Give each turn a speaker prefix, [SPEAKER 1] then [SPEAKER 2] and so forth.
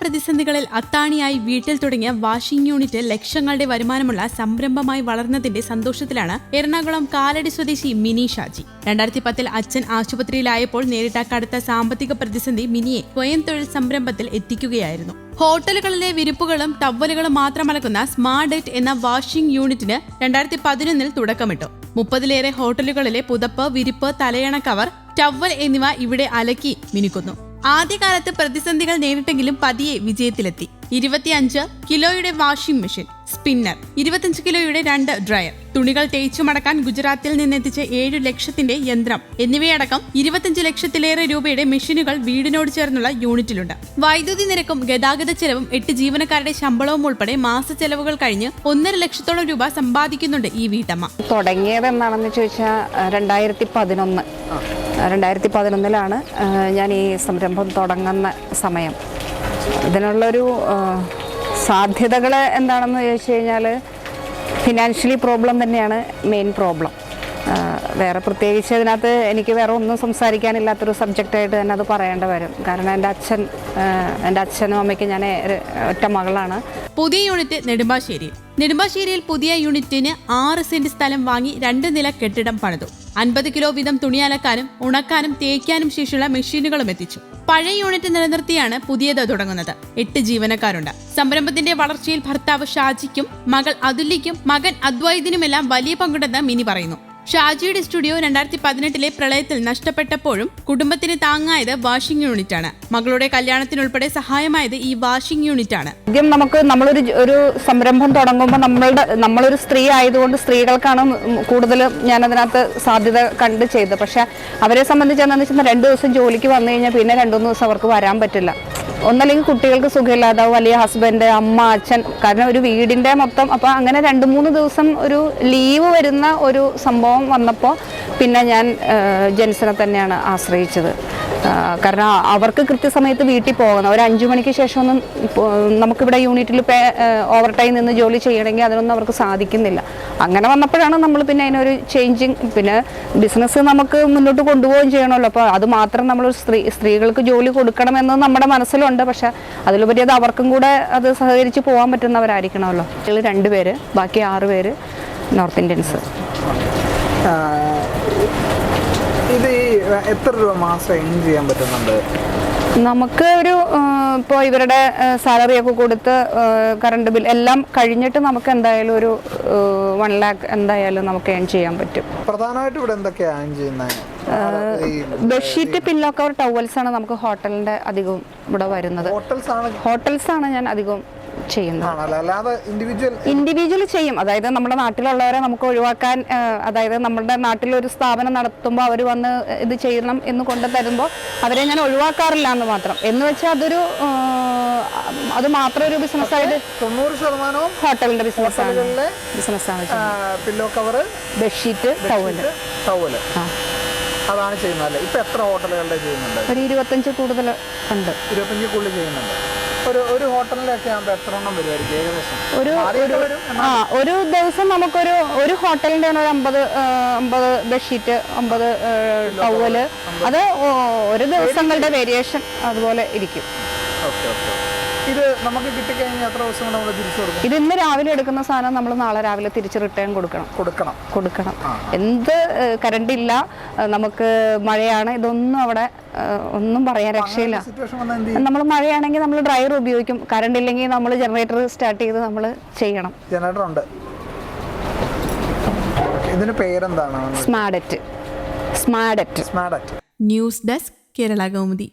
[SPEAKER 1] പ്രതിസന്ധികളിൽ അത്താണിയായി വീട്ടിൽ തുടങ്ങിയ വാഷിംഗ് യൂണിറ്റ് ലക്ഷങ്ങളുടെ വരുമാനമുള്ള സംരംഭമായി വളർന്നതിന്റെ സന്തോഷത്തിലാണ് എറണാകുളം കാലടി സ്വദേശി മിനി ഷാജി. രണ്ടായിരത്തി പത്തിൽ അച്ഛൻ ആശുപത്രിയിലായപ്പോൾ നേരിട്ട കടുത്ത സാമ്പത്തിക പ്രതിസന്ധി മിനിയെ സ്വയം തൊഴിൽ സംരംഭത്തിൽ എത്തിക്കുകയായിരുന്നു. ഹോട്ടലുകളിലെ വിരിപ്പുകളും ടവലുകളും മാത്രം അലക്കുന്ന സ്മാർട്ട് ഡെറ്റ് എന്ന വാഷിംഗ് യൂണിറ്റിന് രണ്ടായിരത്തി പതിനൊന്നിൽ തുടക്കമിട്ടു. മുപ്പതിലേറെ ഹോട്ടലുകളിലെ പുതപ്പ് വിരിപ്പ് തലയണ കവർ ടവൽ എന്നിവ ഇവിടെ അലക്കി മിനുക്കുന്നു. ആദ്യകാലത്ത് പ്രതിസന്ധികൾ നേരിട്ടെങ്കിലും പതിയെ വിജയത്തിലെത്തി. ഇരുപത്തിയഞ്ച് കിലോയുടെ വാഷിംഗ് മെഷീൻ. സ്പിന്നർ. ഇരുപത്തിയഞ്ച് കിലോയുടെ രണ്ട് ഡ്രയർ. തുണികൾ തേച്ചു മടക്കാൻ ഗുജറാത്തിൽ നിന്നെത്തിച്ച ഏഴു ലക്ഷത്തിന്റെ യന്ത്രം. എന്നിവയടക്കം ഇരുപത്തിയഞ്ച് ലക്ഷത്തിലേറെ രൂപയുടെ മെഷീനുകൾ വീടിനോട് ചേർന്നുള്ള യൂണിറ്റിലുണ്ട്. വൈദ്യുതി നിരക്കും ഗതാഗത ചെലവും എട്ട് ജീവനക്കാരുടെ ശമ്പളവും ഉൾപ്പെടെ മാസ ചെലവുകൾ കഴിഞ്ഞ് ഒന്നര ലക്ഷത്തോളം രൂപ സമ്പാദിക്കുന്നുണ്ട് ഈ വീട്ടമ്മ.
[SPEAKER 2] തുടങ്ങിയത് എന്താണെന്ന് ചോദിച്ചാൽ രണ്ടായിരത്തി പതിനൊന്ന്. രണ്ടായിരത്തി പതിനൊന്നിലാണ് ഞാൻ ഈ സംരംഭം തുടങ്ങുന്ന സമയം. ഇതിനുള്ളൊരു സാധ്യതകൾ എന്താണെന്ന് ചോദിച്ചു കഴിഞ്ഞാൽ ഫിനാൻഷ്യലി പ്രോബ്ലം തന്നെയാണ് മെയിൻ പ്രോബ്ലം വേറെ പ്രത്യേകിച്ച് അതിനകത്ത് എനിക്ക് വേറെ ഒന്നും സംസാരിക്കാനില്ലാത്തൊരു സബ്ജക്റ്റായിട്ട് തന്നെ അത് പറയേണ്ടി വരും. കാരണം എന്റെ അച്ഛൻ എന്റെ അച്ഛനും അമ്മയ്ക്കും ഞാൻ ഒറ്റ മകളാണ്.
[SPEAKER 1] പുതിയ യൂണിറ്റ് നെടുമ്പാശ്ശേരി. നെടുമ്പാശ്ശേരിയിൽ പുതിയ യൂണിറ്റിന് ആറ് സെന്റ് സ്ഥലം വാങ്ങി രണ്ട് നില കെട്ടിടം പണിതു. അൻപത് കിലോ വീതം തുണി അലക്കാനും ഉണക്കാനും തേക്കാനും ശേഷിയുള്ള മെഷീനുകളും എത്തിച്ചു. പഴയ യൂണിറ്റ് നിലനിർത്തിയാണ് പുതിയത് തുടങ്ങുന്നത്. എട്ട് ജീവനക്കാരുണ്ട്. സംരംഭത്തിന്റെ വളർച്ചയിൽ ഭർത്താവ് ഷാജിക്കും മകൾ അതുല്യയ്ക്കും മകൻ അദ്വൈതിനുമെല്ലാം വലിയ പങ്കുണ്ടെന്ന് മിനി പറയുന്നു. ഷാജിയുടെ സ്റ്റുഡിയോ രണ്ടായിരത്തി പതിനെട്ടിലെ പ്രളയത്തിൽ നഷ്ടപ്പെട്ടപ്പോഴും കുടുംബത്തിന് താങ്ങായത് വാഷിംഗ് യൂണിറ്റ് ആണ് മകളുടെ കല്യാണത്തിനുൾപ്പെടെ സഹായമായത് ഈ വാഷിംഗ് യൂണിറ്റ് ആണ്
[SPEAKER 2] ആദ്യം നമുക്ക് നമ്മളൊരു ഒരു സംരംഭം തുടങ്ങുമ്പോൾ നമ്മളുടെ നമ്മളൊരു സ്ത്രീ ആയതുകൊണ്ട് സ്ത്രീകൾക്കാണ് കൂടുതലും ഞാൻ അതിനകത്ത് സാധ്യത കണ്ട് ചെയ്തത്. പക്ഷെ അവരെ സംബന്ധിച്ച് എന്താണെന്ന് വെച്ചാൽ രണ്ട് ദിവസം ജോലിക്ക് വന്നു കഴിഞ്ഞാൽ പിന്നെ രണ്ടു ദിവസം അവർക്ക് വരാൻ പറ്റില്ല. ഒന്നല്ലെങ്കിൽ കുട്ടികൾക്ക് സുഖമില്ലാതാവും വലിയ ഹസ്ബൻഡ് അമ്മ അച്ഛൻ. കാരണം ഒരു വീടിന്റെ മൊത്തം അപ്പോൾ അങ്ങനെ രണ്ട് മൂന്ന് ദിവസം ഒരു ലീവ് വരുന്ന ഒരു സംഭവം വന്നപ്പോൾ പിന്നെ ഞാൻ ജെൻസിനെ തന്നെയാണ് ആശ്രയിച്ചത്. കാരണം അവർക്ക് കൃത്യസമയത്ത് വീട്ടിൽ പോകണം. ഒരു അഞ്ചു മണിക്ക് ശേഷം ഒന്നും ഇപ്പോ നമുക്കിവിടെ യൂണിറ്റിൽ ഓവർ ടൈം നിന്ന് ജോലി ചെയ്യണമെങ്കിൽ അതിനൊന്നും അവർക്ക് സാധിക്കുന്നില്ല. അങ്ങനെ വന്നപ്പോഴാണ് നമ്മൾ പിന്നെ അതിനൊരു ചേഞ്ചിങ് പിന്നെ ബിസിനസ് നമുക്ക് മുന്നോട്ട് കൊണ്ടുപോവുകയും ചെയ്യണമല്ലോ. അപ്പോൾ അത് മാത്രം നമ്മൾ സ്ത്രീ സ്ത്രീകൾക്ക് ജോലി കൊടുക്കണമെന്ന് നമ്മുടെ മനസ്സിലുണ്ട്. പക്ഷേ അതിലുപരി അത് അവർക്കും കൂടെ അത് സഹകരിച്ച് പോകാൻ പറ്റുന്നവരായിരിക്കണമല്ലോ. ഞങ്ങൾ രണ്ട് പേര് ബാക്കി ആറ് പേര് നോർത്ത് ഇന്ത്യൻസ്.
[SPEAKER 3] ഇത് എത്ര രൂപ മാസം ചെയ്യാൻ പറ്റുന്നുണ്ട്?
[SPEAKER 2] നമുക്ക് ഒരു ഇപ്പോൾ ഇവരുടെ സാലറി ഒക്കെ കൊടുത്ത് കറണ്ട് ബിൽ എല്ലാം കഴിഞ്ഞിട്ട് നമുക്ക് എന്തായാലും ഒരു വൺ ലാക്ക് എന്തായാലും നമുക്ക് ഏൺ ചെയ്യാൻ പറ്റും.
[SPEAKER 3] പ്രധാനമായിട്ട് ഇവിടെ എന്തൊക്കെയാണ് ഏൺ ചെയ്യുന്നത്
[SPEAKER 2] ബെഡ്ഷീറ്റ് പില്ലോ കവർ ടവൽസ് ആണ് നമുക്ക് ഹോട്ടലിന്റെ അധികവും ഇവിടെ വരുന്നത്.
[SPEAKER 3] ഹോട്ടൽസ് ആണ്
[SPEAKER 2] ഹോട്ടൽസ് ആണ് ഞാൻ അധികവും ചെയ്യുന്നത്.
[SPEAKER 3] ഇൻഡിവിജ്വൽ
[SPEAKER 2] ചെയ്യും. അതായത് നമ്മുടെ നാട്ടിലുള്ളവരെ നമുക്ക് ഒഴിവാക്കാൻ അതായത് നമ്മുടെ നാട്ടിലൊരു സ്ഥാപനം നടത്തുമ്പോൾ അവർ വന്ന് ഇത് ചെയ്യണം എന്ന് കൊണ്ടു തരുമ്പോൾ അവരെ ഞാൻ ഒഴിവാക്കാറില്ല എന്ന് മാത്രം. എന്ന് വെച്ചാൽ അതൊരു അത് മാത്രം ഒരു ബിസിനസ് ആയിട്ട്
[SPEAKER 3] തൊണ്ണൂറ് ശതമാനവും
[SPEAKER 2] ഹോട്ടലിന്റെ ബിസിനസ്സാണ് ബിസിനസ്സാണ്
[SPEAKER 3] pillow cover
[SPEAKER 2] bedsheet
[SPEAKER 3] towel
[SPEAKER 2] towel
[SPEAKER 3] അതാണ് ചെയ്യുന്നത്. ഇപ്പൊ എത്ര ഹോട്ടലുകളുടെ ചെയ്യുന്നുണ്ട്?
[SPEAKER 2] ഒരു ഇരുപത്തഞ്ച് കൂടുതൽ ഉണ്ട്.
[SPEAKER 3] ഇരുപത്തഞ്ച് കൂടുതൽ ചെയ്യുന്നുണ്ട്. ഒരു ഒരു ഹോട്ടലിലൊക്കെ ആകുമ്പോൾ എത്ര എണ്ണം വരുമായിരിക്കും ഏകദേശം?
[SPEAKER 2] ഒരു
[SPEAKER 3] ആദ്യമൊക്കെ
[SPEAKER 2] ആ ഒരു ദിവസം നമുക്കൊരു ഒരു ഹോട്ടലിന്റെ ഒരു അമ്പത് അമ്പത് ബെഡ്ഷീറ്റ് അമ്പത് ടവൽ. അത് ഒരു ദിവസങ്ങളുടെ വേരിയേഷൻ അതുപോലെ ഇരിക്കും.
[SPEAKER 3] Okay okay. ഇത് നമുക്ക് കിട്ടിക്കഴിഞ്ഞാൽ എത്ര ദിവസം കൊണ്ട് നമ്മൾ തിരിച്ചു കൊടുക്കും
[SPEAKER 2] ഇത് ഇന്ന് രാവിലെ എടുക്കുന്ന സാധനം നമ്മൾ നാളെ രാവിലെ തിരിച്ച് റിട്ടേൺ കൊടുക്കണം.
[SPEAKER 3] കൊടുക്കണം.
[SPEAKER 2] കൊടുക്കണം. എന്ത് കറണ്ട് ഇല്ല നമുക്ക് മഴയാണ് ഇതൊന്നും അവിടെ ഒന്നും പറയാൻ രക്ഷയില്ല.
[SPEAKER 3] സിറ്റുവേഷൻ വന്നാൽ എന്ത്
[SPEAKER 2] നമ്മൾ മഴയാണെങ്കിൽ നമ്മൾ ഡ്രയർ ഉപയോഗിക്കും. കറണ്ട് ഇല്ലെങ്കിൽ നമ്മൾ ജനറേറ്റർ സ്റ്റാർട്ട് ചെയ്ത് നമ്മൾ ചെയ്യണം.
[SPEAKER 3] ജനറേറ്റർ ഉണ്ട്. ഇതിന് പേരെന്താണ്?
[SPEAKER 2] സ്മാഡറ്റ് സ്മാഡറ്റ്
[SPEAKER 3] സ്മാഡറ്റ്
[SPEAKER 1] ന്യൂസ് ഡെസ്ക് കേരള കൗമുദി